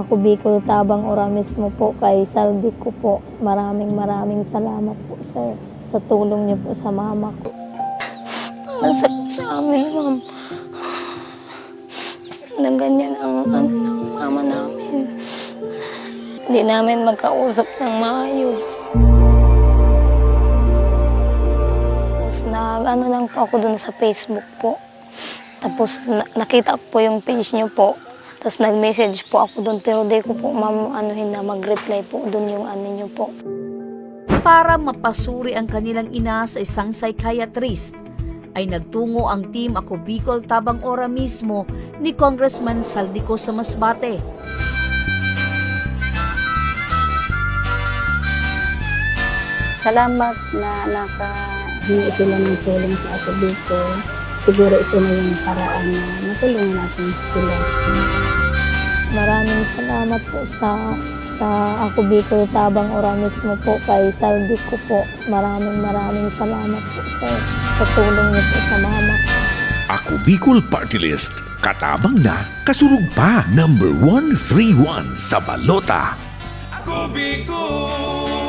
ako Bicol Tabang Ora mismo po kay Saldi ko po. Maraming maraming salamat po sir sa tulong niyo po sa mama ko. Ang sakit sa amin, ma'am. Na ganyan ang ano ng mama namin. Hindi namin magkausap ng maayos. Tapos nag ano lang po ako dun sa Facebook po. Tapos na- nakita po yung page niyo po. Tapos nag-message po ako doon pero di ko po ma'am anuhin na mag-reply po doon yung ano niyo po. Para mapasuri ang kanilang ina sa isang psychiatrist, ay nagtungo ang team Ako Bicol Tabang Ora mismo ni Congressman Saldico sa Masbate. Salamat na nakahingi sila ng tulong sa ako dito. Siguro ito na yung paraan na matulungan natin sila. Maraming salamat po sa sa ako Bicol Tabang Ora mismo po kay Saldi ko po. Maraming maraming salamat po sir sa tulong niyo po sa mama ko. Ako Bicol Party List. Katabang na, kasurug pa. Number 131 sa balota. Ako Bicol